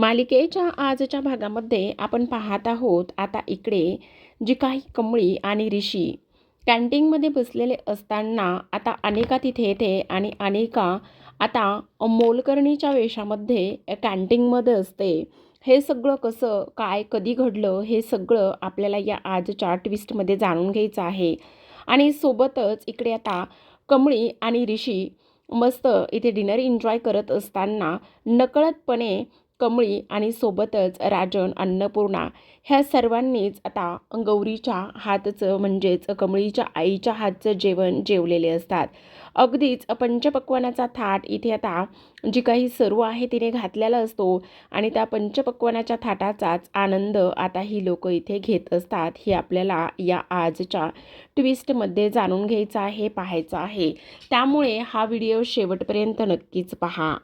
मालिकेच्या आजच्या भागामध्ये आपण पाहत आहोत आता इकडे जी काही कमळी आणि ऋषी कॅन्टीनमध्ये बसलेले असताना आता अनेका तिथे येते आणि अनेका आता मोलकर्णीच्या वेशामध्ये कॅन्टीनमध्ये असते. हे सगळं कसं काय कधी घडलं हे सगळं आपल्याला या आजच्या ट्विस्टमध्ये जाणून घ्यायचं आहे. आणि सोबतच इकडे आता कमळी आणि ऋषी मस्त इथे डिनर एन्जॉय करत असताना नकळतपणे कमळी आणि सोबतच राजन अन्नपूर्णा ह्या सर्वांनीच आता गौरीच्या हातचं म्हणजेच कमळीच्या आईच्या हातचं जेवण जेवलेले असतात. अगदीच पंचपक्वानाचा थाट इथे आता जी काही सर्व आहे तिने घातलेला असतो आणि त्या पंचपक्वानाच्या थाटाचाच आनंद आता ही लोक इथे घेत असतात हे आपल्याला या आजच्या ट्विस्टमध्ये जाणून घ्यायचं आहे पाहायचं आहे. त्यामुळे हा व्हिडिओ शेवटपर्यंत नक्कीच पहा.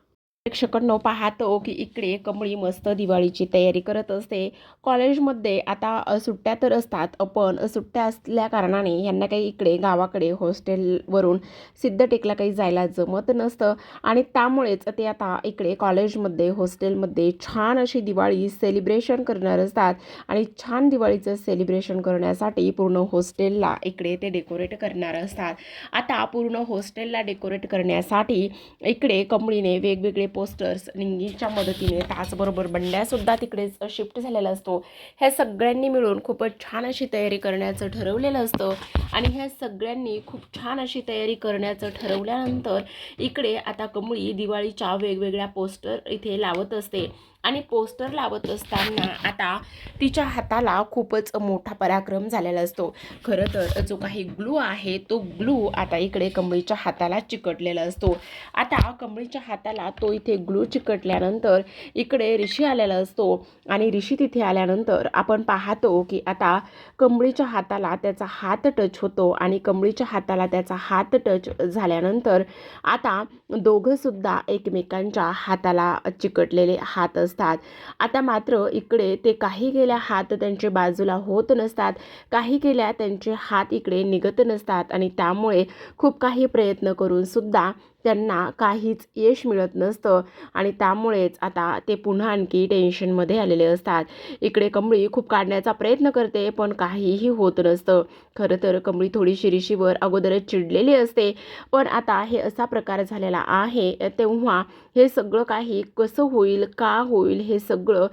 प्रेक्षकांनो पाहतो की इकडे कमळी मस्त दिवाळीची तयारी करत असते. कॉलेजमध्ये आता सुट्ट्या तर असतात पण सुट्ट्या असल्या कारणाने यांना काही इकडे गावाकडे हॉस्टेलवरून सिद्धटेकला काही जायला जमत नसतं. आणि त्यामुळेच ते आता इकडे कॉलेजमध्ये हॉस्टेलमध्ये छान अशी दिवाळी सेलिब्रेशन करणार असतात. आणि छान दिवाळीचं सेलिब्रेशन करण्यासाठी पूर्ण हॉस्टेलला इकडे ते डेकोरेट करणार असतात. आता पूर्ण हॉस्टेलला डेकोरेट करण्यासाठी इकडे कमळीने वेगवेगळे पोस्टर्स लिंगीच्या मदतीने त्याचबरोबर बंड्यासुद्धा तिकडेच शिफ्ट झालेला असतो. ह्या सगळ्यांनी मिळून खूपच छान अशी तयारी करण्याचं ठरवलेलं असतं. आणि ह्या सगळ्यांनी खूप छान अशी तयारी करण्याचं ठरवल्यानंतर इकडे आता कमळी दिवाळीच्या वेगवेगळ्या पोस्टर इथे लावत असते. आणि पोस्टर लावत असताना आता तिच्या हाताला खूपच मोठा पराक्रम झालेला असतो. खरं तर जो काही ग्लू आहे तो ग्लू आता इकडे कमळीच्या हाताला चिकटलेला असतो. आता कमळीच्या हाताला तो इथे ग्लू चिकटल्यानंतर इकडे ऋषी आलेला असतो. आणि ऋषी तिथे आल्यानंतर आपण पाहतो की आता कमळीच्या हाताला त्याचा हात टच होतो आणि कमळीच्या हाताला त्याचा हात टच झाल्यानंतर आता दोघंसुद्धा एकमेकांच्या हाताला चिकटलेले हात असतात. आता मात्र इकडे ते काही गेल्या हात त्यांचे बाजूला होत नसतात. काही गेल्या त्यांचे हात इकडे निघत नसतात आणि त्यामुळे खूप काही प्रयत्न करूनसुद्धा त्यांना काहीच यश मिळत नसतं. आणि त्यामुळेच आता ते पुन्हा आणखी टेन्शनमध्ये आलेले असतात. इकडे कमळी खूप काढण्याचा प्रयत्न करते पण काहीही होत नसतं. खरं तर कमळी थोडीशी शिरीशीवर अगोदरच चिडलेली असते. पण आता हे असा प्रकार झालेला आहे तेव्हा हे सगळं काही कसं होईल का होईल हे सगळं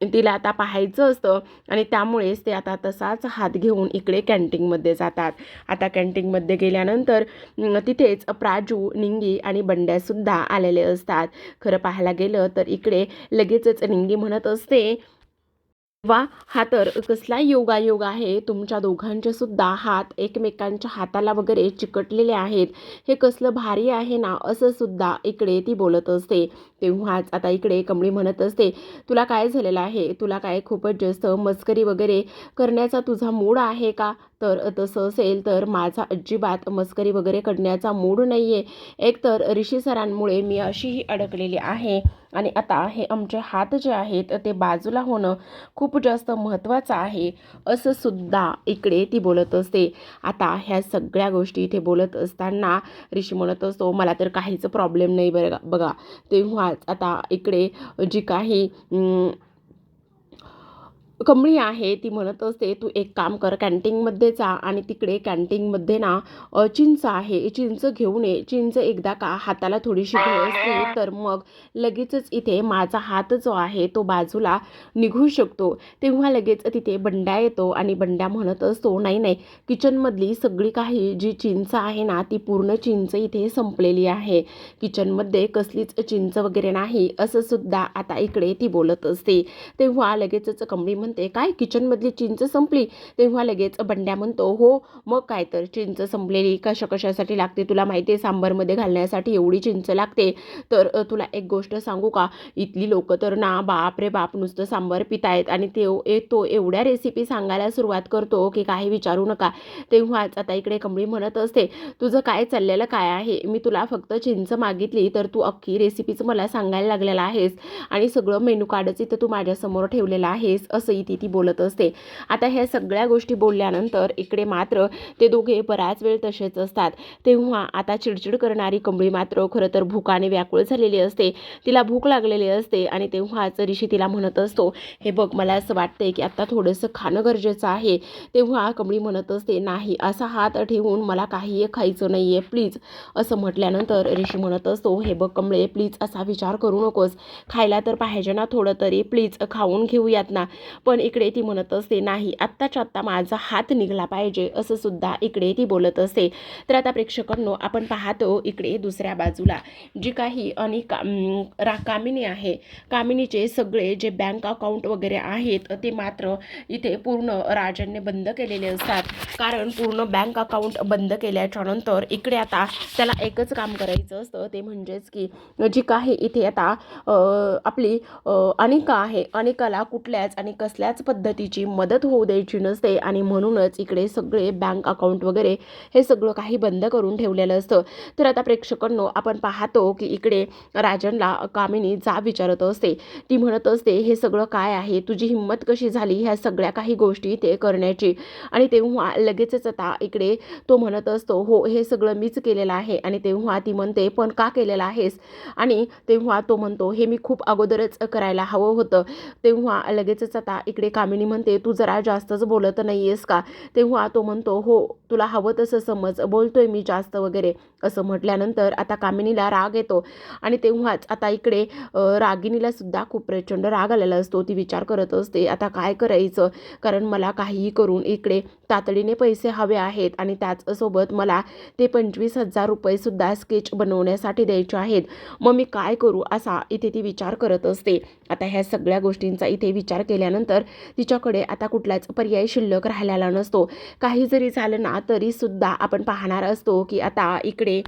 तिला आता पाहायचं असतं आणि त्यामुळेच ते आता तसाच हात घेऊन इकडे कॅन्टीनमध्ये जातात. आता कॅन्टीनमध्ये गेल्यानंतर तिथेच प्राजू निंगी आणि बंड्यासुद्धा आलेले असतात. खरं पाहायला गेलं तर इकडे लगेचच निंगी म्हणत असते वा हा तर कसला योगायोग आहे. तुमच्या दोघांचे सुद्धा हात एकमेकांच्या हाताला वगैरे चिकटलेले आहेत. हे कसलं भारी आहे ना असं सुद्धा इकडे ती बोलत असते. तेव्हाच आता इकडे कमळी म्हणत असते तुला काय झालेलं आहे? तुला काय खूपच जास्त मस्करी वगैरे करण्याचा तुझा मूड आहे का? तर तसं असेल तर माझा अजिबात मस्करी वगैरे करण्याचा मूड नाही आहे एकतर ऋषी सरांमुळे मी अशीही अडकलेली आहे आणि आता हे आमचे हात जे आहेत ते बाजूला होणं खूप जास्त महत्त्वाचं आहे असं सुद्धा इकडे ती बोलत असते. आता ह्या सगळ्या गोष्टी इथे बोलत असताना ऋषी म्हणत असतो मला तर काहीच प्रॉब्लेम नाही बरं बघा तेव्हा आता इकडे जी काही कमळी आहे ती म्हणत असते तू एक काम कर कॅन्टीनमध्ये जा आणि तिकडे कॅन्टीनमध्ये ना चिंच आहे चिंच घेऊन ये. चिंच एकदा का हाताला थोडीशी असते तर मग लगेचच इथे माझा हात जो आहे तो बाजूला निघू शकतो. तेव्हा लगेच तिथे बंड्या येतो आणि बंड्या म्हणत असतो नाही नाही किचनमधली सगळी काही जी चिंच आहे ना ती पूर्ण चिंच इथे संपलेली आहे. किचनमध्ये कसलीच चिंच वगैरे नाही. असं सुद्धा आता इकडे ती बोलत असते. तेव्हा लगेचच कमळी म्हणते काय? किचनमधली चिंच संपली. तेव्हा लगेच बंड्या म्हणतो हो मग काय तर? चिंच संपलेली. कशा कशासाठी लागते तुला माहिती आहे? सांबारमध्ये घालण्यासाठी एवढी चिंच लागते. तर तुला एक गोष्ट सांगू का? इथली लोक तर ना बाप रे बाप नुसतं सांबार पितायत आणि ते तो एवढ्या रेसिपी सांगायला सुरुवात करतो की काही विचारू नका. तेव्हाच आता इकडे कमळी म्हणत असते तुझं काय चाललेलं? काय आहे? मी तुला फक्त चिंच मागितली तर तू अख्खी रेसिपीच मला सांगायला लागलेला आहेस आणि सगळं मेनू कार्डच इथं तू माझ्यासमोर ठेवलेलं आहेस असं इथे ती बोलत असते. आता ह्या सगळ्या गोष्टी बोलल्यानंतर इकडे मात्र ते दोघे बराच वेळ तसेच असतात. तेव्हा आता चिडचिड करणारी कंबळी मात्र खरं तर भूकाने व्याकुळ झालेली असते. तिला भूक लागलेली असते आणि तेव्हाच ऋषी तिला म्हणत असतो हे बघ मला असं वाटतंय की आत्ता थोडंसं खाणं गरजेचं आहे. तेव्हा कंबळी म्हणत असते नाही असा हात ठेवून मला काही खायचं नाही आहे प्लीज. असं म्हटल्यानंतर ऋषी म्हणत असतो हे बघ कमळे प्लीज असा विचार करू नकोस. खायला तर पाहिजे ना थोडं तरी. प्लीज खाऊन घेऊयात ना. पण इकडे ती म्हणत असते नाही आत्ताच्या आत्ता माझा हात निघला पाहिजे असं सुद्धा इकडे ती बोलत असते. तर आता प्रेक्षकांनो आपण पाहतो इकडे दुसऱ्या बाजूला जी काही आणि का रा कामिनी आहे. कामिनीचे सगळे जे बँक अकाउंट वगैरे आहेत ते मात्र इथे पूर्ण राजांनी बंद केलेले असतात. कारण पूर्ण बँक अकाउंट बंद केल्याच्यानंतर इकडे आता त्याला एकच काम करायचं असतं ते म्हणजेच की जी काही इथे आता आपली अ, अनिका आहे. अनिकाला कुठल्याच आणि कसल्याच पद्धतीची मदत होऊ द्यायची नसते आणि म्हणूनच इकडे सगळे बँक अकाउंट वगैरे हे सगळं काही बंद करून ठेवलेलं असतं. तर आता प्रेक्षकांनो आपण पाहतो की इकडे राजनला कामिनी जा विचारत असते. ती म्हणत असते हे सगळं काय आहे? तुझी हिंमत कशी झाली ह्या सगळ्या काही गोष्टी ते करण्याची? आणि तेव्हा लगेचच आता इकडे तो म्हणत असतो हो हे सगळं मीच केलेलं आहे. आणि तेव्हा ती म्हणते पण का केलेलं आहेस? आणि तेव्हा तो म्हणतो हे मी खूप अगोदरच करायला हवं होतं. तेव्हा लगेचच आता इकडे कामिनी म्हणते तू जरा जास्तच बोलत नाही आहेस का? तेव्हा तो म्हणतो हो तुला हवं तसं समज बोलतोय मी जास्त वगैरे. असं म्हटल्यानंतर आता कामिनीला राग येतो आणि तेव्हाच आता इकडे रागिनीला रागिणीला सुद्धा खूप प्रचंड राग आलेला असतो. ती विचार करत असते आता काय करायचं? कारण मला काहीही करून इकडे तातडीने पैसे हवे आहेत आणि त्याचसोबत मला ते पंचवीस हजार रुपयेसुद्धा स्केच बनवण्यासाठी द्यायचे आहेत. मग मी काय करू? असा इथे ती विचार करत असते. आता ह्या सगळ्या गोष्टींचा इथे विचार केल्यानंतर तिच्याकडे आता कुठलाच पर्याय शिल्लक राहिलेला नसतो. काही जरी झालं ना तरीसुद्धा आपण पाहणार असतो की आता इकडे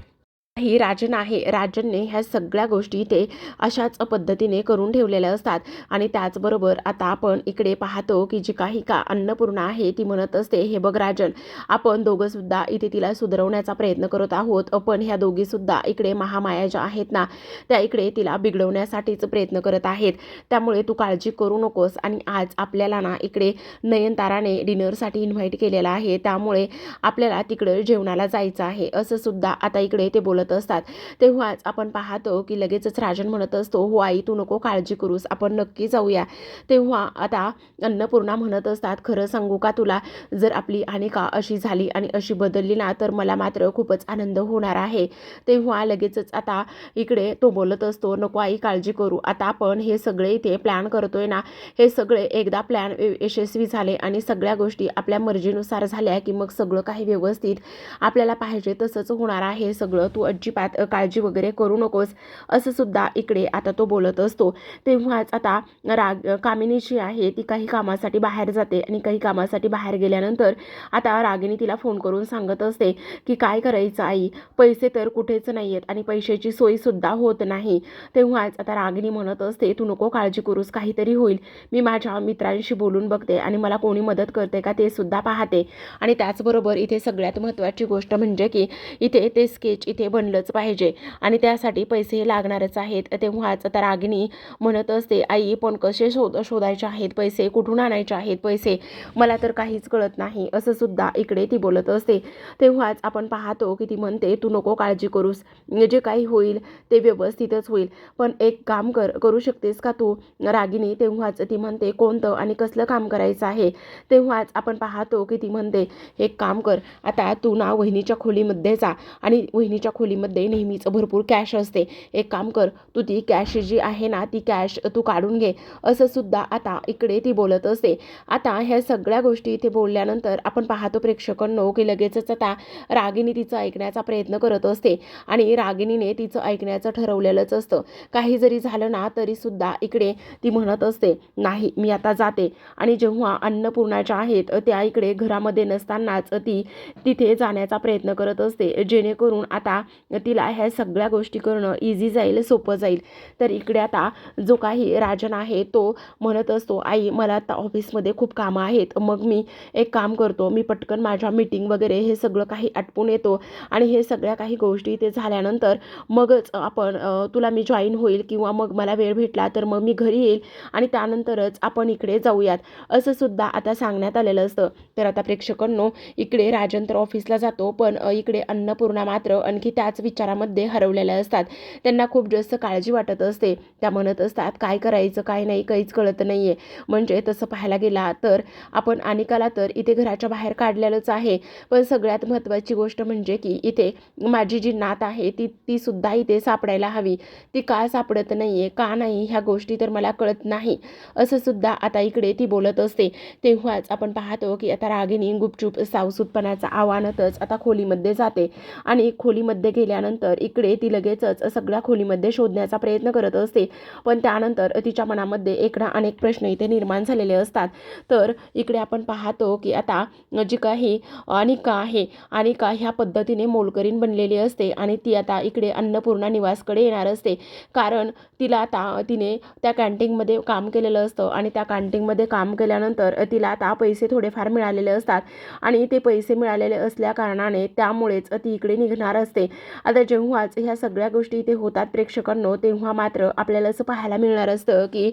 ही राजन आहे. राजनने ह्या सगळ्या गोष्टी ते अशाच पद्धतीने करून ठेवलेल्या असतात. आणि त्याचबरोबर आता आपण इकडे पाहतो की जी काही का अन्नपूर्णा आहे ती म्हणत असते हे बघ राजन आपण दोघंसुद्धा इथे तिला सुधरवण्याचा प्रयत्न करत आहोत. पण ह्या दोघीसुद्धा इकडे महामाया ज्या आहेत ना त्या इकडे तिला बिघडवण्यासाठीच प्रयत्न करत आहेत. त्यामुळे तू काळजी करू नकोस. आणि आज आपल्याला ना इकडे नयनताराने डिनरसाठी इन्व्हाइट केलेला आहे. त्यामुळे आपल्याला तिकडे जेवणाला जायचं आहे. असं सुद्धा आता इकडे ते बोलत असतात. तेव्हाच आपण पाहतो की लगेचच राजन म्हणत असतो हो आई तू नको काळजी करूस आपण नक्की जाऊया. तेव्हा आता अन्नपूर्णा म्हणत असतात खरं सांगू का तुला? जर आपली अनिका अशी झाली आणि अशी बदलली ना तर मला मात्र खूपच आनंद होणार आहे. तेव्हा लगेचच आता इकडे तो बोलत असतो नको आई काळजी करू. आता आपण हे सगळे इथे प्लॅन करतोय ना हे सगळे एकदा प्लॅन यशस्वी झाले आणि सगळ्या गोष्टी आपल्या मर्जीनुसार झाल्या की मग सगळं काही व्यवस्थित आपल्याला पाहिजे तसंच होणार आहे. सगळं तू अजिबात काळजी वगैरे करू नकोस असं सुद्धा इकडे आता तो बोलत असतो. तेव्हाच आता राग कामिनी जी आहे ती काही कामासाठी बाहेर जाते आणि काही कामासाठी बाहेर गेल्यानंतर आता रागिनी तिला फोन करून सांगत असते की काय करायचं आई? पैसे तर कुठेच नाही आहेत आणि पैशाची सोयीसुद्धा होत नाही. तेव्हाच आता रागिनी म्हणत असते तू नको काळजी करूस काहीतरी होईल. मी माझ्या मित्रांशी बोलून बघते आणि मला कोणी मदत करते का ते सुद्धा पाहते. आणि त्याचबरोबर इथे सगळ्यात महत्त्वाची गोष्ट म्हणजे की इथे ते स्केच इथे बन बनलंच पाहिजे. आणि त्यासाठी पैसे लागणारच आहेत. तेव्हाच आता रागिणी म्हणत असते आई पण कसे शोध शोधायचे आहेत? पैसे कुठून आणायचे आहेत? पैसे मला तर काहीच कळत नाही. असं सुद्धा इकडे ती बोलत असते. तेव्हाच आपण पाहतो की ती म्हणते तू नको काळजी करूस. जे काही होईल ते व्यवस्थितच होईल. पण एक काम कर करू शकतेस का तू? रागिणी तेव्हाच ती म्हणते कोणतं आणि कसलं काम करायचं आहे? तेव्हाच आपण पाहतो की ती म्हणते एक काम कर. आता तू ना वहिनीच्या खोलीमध्ये जा आणि वहिनीच्या खोली खोलीमध्ये नेहमीच भरपूर कॅश असते. एक काम कर तू ती कॅश जी आहे ना ती कॅश तू काढून घे. असं सुद्धा आता इकडे ती बोलत असते. आता ह्या सगळ्या गोष्टी इथे बोलल्यानंतर आपण पाहतो प्रेक्षकांनो की लगेचच आता रागिनी तिचं ऐकण्याचा प्रयत्न करत असते. आणि रागिनीने तिचं ऐकण्याचं ठरवलेलंच असतं. काही जरी झालं ना तरीसुद्धा इकडे ती म्हणत असते नाही मी आता जाते. आणि जेव्हा अन्नपूर्णाच्या आहेत त्या इकडे घरामध्ये नसतानाच ती तिथे जाण्याचा प्रयत्न करत असते. जेणेकरून आता तिला ह्या सगळ्या गोष्टी करणं इझी जाईल सोपं जाईल. तर इकडे आता जो काही राजन आहे तो म्हणत असतो आई मला आता ऑफिसमध्ये खूप कामं आहेत. मग मी एक काम करतो मी पटकन माझ्या मीटिंग वगैरे हे सगळं काही आटपून येतो आणि हे सगळ्या काही गोष्टी ते झाल्यानंतर मगच आपण तुला मी जॉईन होईल किंवा मग मला वेळ भेटला तर मग मी घरी येईल आणि त्यानंतरच आपण इकडे जाऊयात. असं सुद्धा आता सांगण्यात आलेलं असतं. तर आता प्रेक्षकांनो इकडे राजन तर ऑफिसला जातो पण इकडे अन्नपूर्णा मात्र आणखी त्याच विचारामध्ये हरवलेल्या असतात. त्यांना खूप जास्त काळजी वाटत असते. त्या म्हणत असतात काय करायचं काय नाही काहीच कळत नाही आहे म्हणजे तसं पाहायला गेला तर आपण अनिकाला तर इथे घराच्या बाहेर काढलेलंच आहे. पण सगळ्यात महत्त्वाची गोष्ट म्हणजे की इथे माझी जी नात आहे ती ती सुद्धा इथे सापडायला हवी. ती का सापडत नाही आहे का नाही ह्या गोष्टी तर मला कळत नाही. असं सुद्धा आता इकडे ती बोलत असते. तेव्हाच आपण पाहतो की आता रागिनी गुपचूप सावसूतपणाचा आव्हानातच आता खोलीमध्ये जाते. आणि खोलीमध्ये गेल्यानंतर इकडे ती लगेचच सगळ्या खोलीमध्ये शोधण्याचा प्रयत्न करत असते. पण त्यानंतर तिच्या मनामध्ये एक ना अनेक प्रश्न इथे निर्माण झालेले असतात. तर इकडे आपण पाहतो की आता जी काही अनिका आहे अनिका ह्या पद्धतीने मोलकरीण बनलेली असते आणि ती आता इकडे अन्नपूर्णा निवासकडे येणार असते. कारण तिला आता तिने त्या कॅन्टीनमध्ये काम केलेलं असतं आणि त्या कॅन्टीनमध्ये काम केल्यानंतर तिला आता पैसे थोडेफार मिळालेले असतात. आणि ते पैसे मिळालेले असल्या कारणाने त्यामुळेच ती इकडे निघणार असते. आता जेव्हाच ह्या सगळ्या गोष्टी इथे होतात प्रेक्षकांनो तेव्हा मात्र आपल्याला असं पाहायला मिळणार असतं की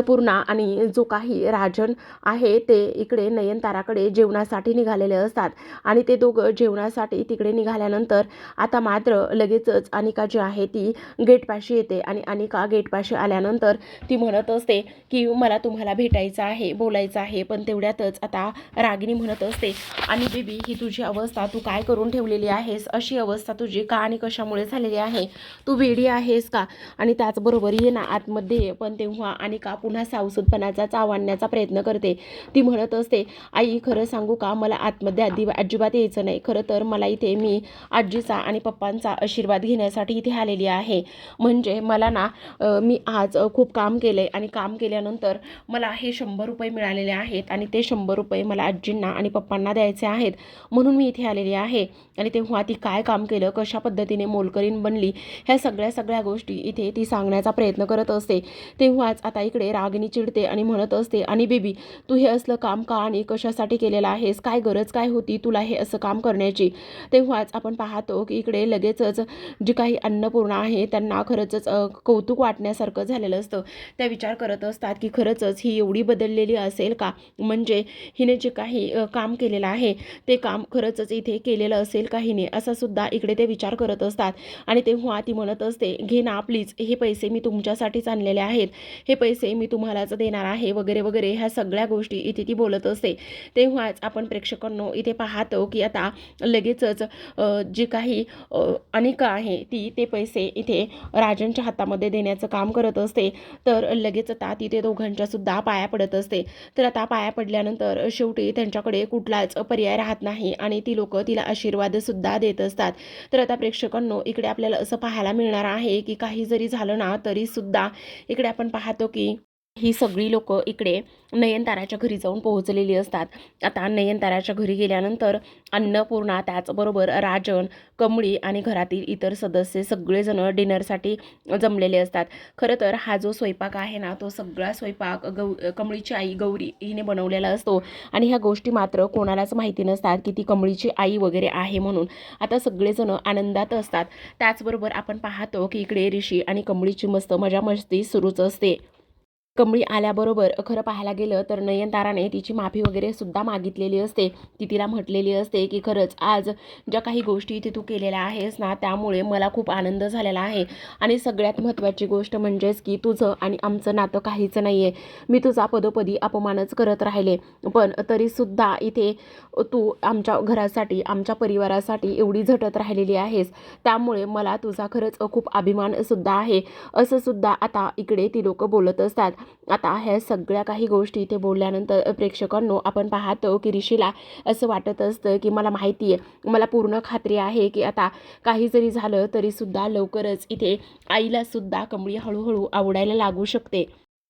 पूर्णा आणि जो काही राजन आहे ते इकडे नयनताराकडे जेवणासाठी निघालेले असतात. आणि ते दोघं जेवणासाठी तिकडे निघाल्यानंतर आता मात्र लगेचच अनिका जी आहे ती गेटपाशी येते. आणि अनिका गेटपाशी आल्यानंतर ती म्हणत असते की मला तुम्हाला भेटायचं आहे बोलायचं आहे पण तेवढ्यातच आता रागिनी म्हणत असते आणि बेबी ही तुझी अवस्था तू काय करून ठेवलेली आहेस? अशी अवस्था तुझी का आणि कशामुळे झालेली आहे? तू वेडी आहेस का? आणि त्याचबरोबर ये ना आतमध्ये. पण तेव्हा अनिका पुन्हा सावसूदपणाचा चाव आणण्याचा प्रयत्न करते. ती म्हणत असते आई खरं सांगू का? मला आतमध्ये आधी अजिबात यायचं नाही. खरं तर मला इथे मी आजीचा आणि पप्पांचा आशीर्वाद घेण्यासाठी इथे आलेली आहे. म्हणजे मला ना मी आज खूप काम केलं आहे आणि काम केल्यानंतर मला हे शंभर रुपये मिळालेले आहेत आणि ते शंभर रुपये मला आजींना आणि पप्पांना द्यायचे आहेत. म्हणून मी इथे आलेली आहे. आणि तेव्हा ती काय काम केलं कशा पद्धतीने मोलकरीन बनली ह्या सगळ्या सगळ्या गोष्टी इथे ती सांगण्याचा प्रयत्न करत असते. तेव्हाच आता इकडे रागिनी चिडते आणि म्हणत असते आणि बेबी तू हे असलं काम का आणि कशासाठी केलेलं आहेस? काय गरज काय होती तुला हे असं काम करण्याची? तेव्हाच आपण पाहतो की इकडे लगेचच जी काही अन्नपूर्णा आहे त्यांना खरंच कौतुक वाटण्यासारखं झालेलं असतं. त्या विचार करत असतात की खरंचच ही एवढी बदललेली असेल का? म्हणजे हिने जे काही काम केलेलं आहे ते काम खरंच इथे केलेलं असेल का हिने? असा सुद्धा इकडे ते विचार करत असतात. आणि तेव्हा ती म्हणत असते घे ना प्लीज हे पैसे मी तुमच्यासाठीच आणलेले आहेत. हे पैसे मी तुम्हालाच देणार आहे वगैरे वगैरे ह्या सगळ्या गोष्टी इथे ती बोलत असते. तेव्हाच आपण प्रेक्षकांनो इथे पाहतो की आता लगेचच जी काही अनिका आहे ती ते पैसे इथे राजनच्या हातामध्ये देण्याचं काम करत असते. तर लगेच आता तिथे दोघांच्या सुद्धा पाया पडत असते. तर आता पाया पडल्यानंतर शेवटी त्यांच्याकडे कुठलाच पर्याय राहत नाही आणि ती लोक तिला आशीर्वादसुद्धा देत असतात. तर आता प्रेक्षकांनो इकडे आपल्याला असं पाहायला मिळणार आहे की काही जरी झालं ना तरीसुद्धा इकडे आपण पाहतो की ही सगळी लोक इकडे नयनताराच्या घरी जाऊन पोहोचलेली असतात. आता नयनताराच्या घरी गेल्यानंतर अन्नपूर्णा त्याचबरोबर राजन कमळी आणि घरातील इतर सदस्य सगळेजण डिनरसाठी जमलेले असतात. खरं तर हा जो स्वयंपाक आहे ना तो सगळा स्वयंपाक गौ कमळीची आई गौरी हिने बनवलेला असतो. आणि ह्या गोष्टी मात्र कोणालाच माहिती नसतात की ती कमळीची आई वगैरे आहे म्हणून. आता सगळेजण आनंदात असतात. त्याचबरोबर आपण पाहतो की इकडे ऋषी आणि कमळीची मस्त मजा मस्ती सुरूच असते. कमळी आल्याबरोबर खरं पाहायला गेलं तर नयनताराने तिची माफी वगैरे सुद्धा मागितलेली असते. ती तिला म्हटलेली असते की खरंच आज ज्या काही गोष्टी इथे तू केलेल्या आहेस ना त्यामुळे मला खूप आनंद झालेला आहे. आणि सगळ्यात महत्त्वाची गोष्ट म्हणजेच की तुझं आणि आमचं नातं काहीच नाही आहे मी तुझा पदोपदी अपमानच करत राहिले. पण तरीसुद्धा इथे तू आमच्या घरासाठी आमच्या परिवारासाठी एवढी झटत राहिलेली आहेस. त्यामुळे मला तुझा खरंच खूप अभिमानसुद्धा आहे. असंसुद्धा आता इकडे ती लोक बोलत असतात. आता ह्या सगळ्या काही गोष्टी इथे बोलल्यानंतर प्रेक्षकांनो आपण पाहतो की ऋषीला असं वाटत असतं की मला माहिती आहे मला पूर्ण खात्री आहे की आता काही जरी झालं तरीसुद्धा लवकरच इथे आईला सुद्धा कमळी हळूहळू आवडायला लागू शकते.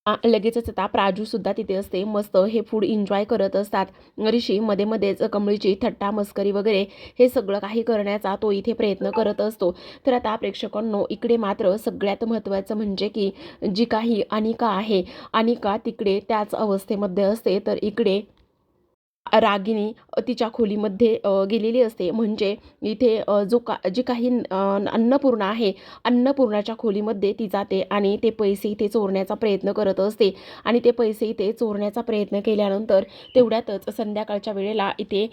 लगेचच आता प्राजूसुद्धा तिथे असते मस्त हे फूड एन्जॉय करत असतात. ऋषी मध्ये मध्येच कमळीची थट्टा मस्करी वगैरे हे सगळं काही करण्याचा तो इथे प्रयत्न करत असतो. तर आता प्रेक्षकांनो इकडे मात्र सगळ्यात महत्त्वाचं म्हणजे की जी काही अनिका आहे. अनिका तिकडे त्याच अवस्थेमध्ये असते तर इकडे रागिणी तिच्या खोलीमध्ये गेलेली असते. म्हणजे इथे जो का जी काही अन्नपूर्णा आहे अन्नपूर्णाच्या खोलीमध्ये ती जाते आणि ते पैसे इथे चोरण्याचा प्रयत्न करत असते. आणि ते पैसे इथे चोरण्याचा प्रयत्न केल्यानंतर तेवढ्यातच संध्याकाळच्या वेळेला इथे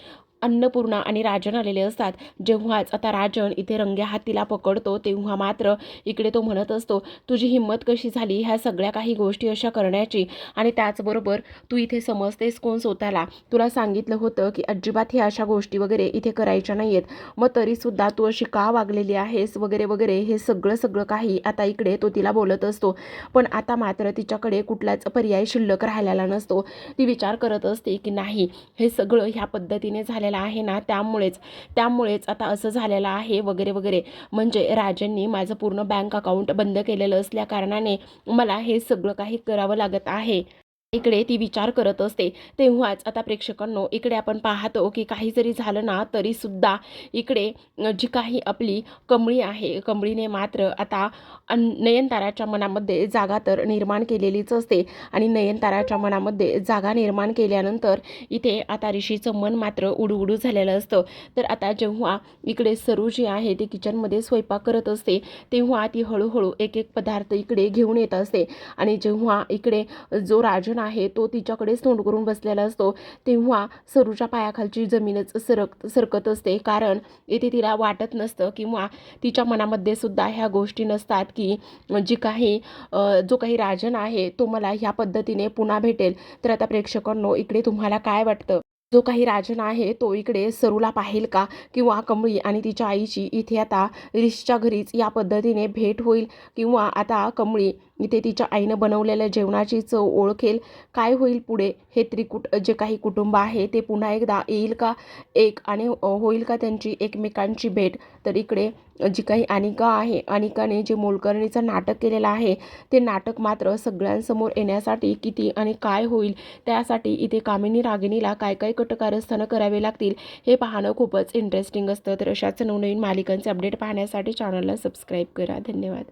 अन्नपूर्णा आणि राजन आलेले असतात. जेव्हाच आता राजन इथे रंग्या हातीला पकडतो तेव्हा मात्र इकडे तो म्हणत असतो तुझी हिंमत कशी झाली ह्या सगळ्या काही गोष्टी अशा करण्याची? आणि त्याचबरोबर तू इथे समजतेस कोण स्वतःला? तुला सांगितलं होतं की अजिबात ह्या अशा गोष्टी वगैरे इथे करायच्या नाही आहेत मग तरीसुद्धा तू अशी का वागलेली आहेस वगैरे वगैरे हे सगळं सगळं काही आता इकडे तो तिला बोलत असतो. पण आता मात्र तिच्याकडे कुठलाच पर्याय शिल्लक राहिलेला नसतो. ती विचार करत असते की नाही हे सगळं ह्या पद्धतीने झालेलं आहे ना त्यामुळेच त्यामुळेच आता असं झालेलं आहे वगैरे वगैरे. म्हणजे राजांनी माझं पूर्ण बँक अकाउंट बंद केलेलं असल्या कारणाने मला हे सगळं काही करावं लागत आहे. इकडे ती विचार करत असते. तेव्हाच आता प्रेक्षकांनो इकडे आपण पाहतो की काही जरी झालं ना तरीसुद्धा इकडे जी काही आपली कमळी आहे कमळीने मात्र आता अन नयनताराच्या मनामध्ये जागा तर निर्माण केलेलीच असते. आणि नयनताराच्या मनामध्ये जागा निर्माण केल्यानंतर इथे आता ऋषीचं मन मात्र उडूउडू झालेलं असतं. तर आता जेव्हा इकडे सरू जी आहे ती किचनमध्ये स्वयंपाक करत असते तेव्हा ती हळूहळू एक एक पदार्थ इकडे घेऊन येत असते. आणि जेव्हा इकडे जो राजन आहे तो तिच्याकडेच तोंड करून बसलेला असतो. तेव्हा सरूच्या पायाखालची जमीनच सरक सरकत असते. कारण येथे तिला वाटत नसतं किंवा तिच्या मनामध्ये सुद्धा ह्या गोष्टी नसतात की जी काही जो काही राजन आहे तो मला ह्या पद्धतीने पुन्हा भेटेल. तर आता प्रेक्षकांनो इकडे तुम्हाला काय वाटतं? जो काही राजन आहे तो इकडे सरूला पाहेल का? किंवा कमळी आणि तिच्या आईची इथे आता रिशच्या घरीच या पद्धतीने भेट होईल किंवा आता कमळी इथे तिच्या आईनं बनवलेल्या जेवणाची चव ओळखेल. काय होईल पुढे? हे त्रिकुट जे काही कुटुंब आहे ते पुन्हा एकदा येईल का? एक आणि होईल का त्यांची एकमेकांची भेट? तर इकडे जी काही अनिका आहे अनिकाने जे मोलकर्णीचं नाटक केलेलं आहे ते नाटक मात्र सगळ्यांसमोर येण्यासाठी किती आणि काय होईल त्यासाठी इथे कामिनी रागिणीला काय काय कटकारस्थानं करावे लागतील हे पाहणं खूपच इंटरेस्टिंग असतं. तर अशाच नवनवीन मालिकांचे अपडेट पाहण्यासाठी चॅनलला सबस्क्राईब करा. धन्यवाद.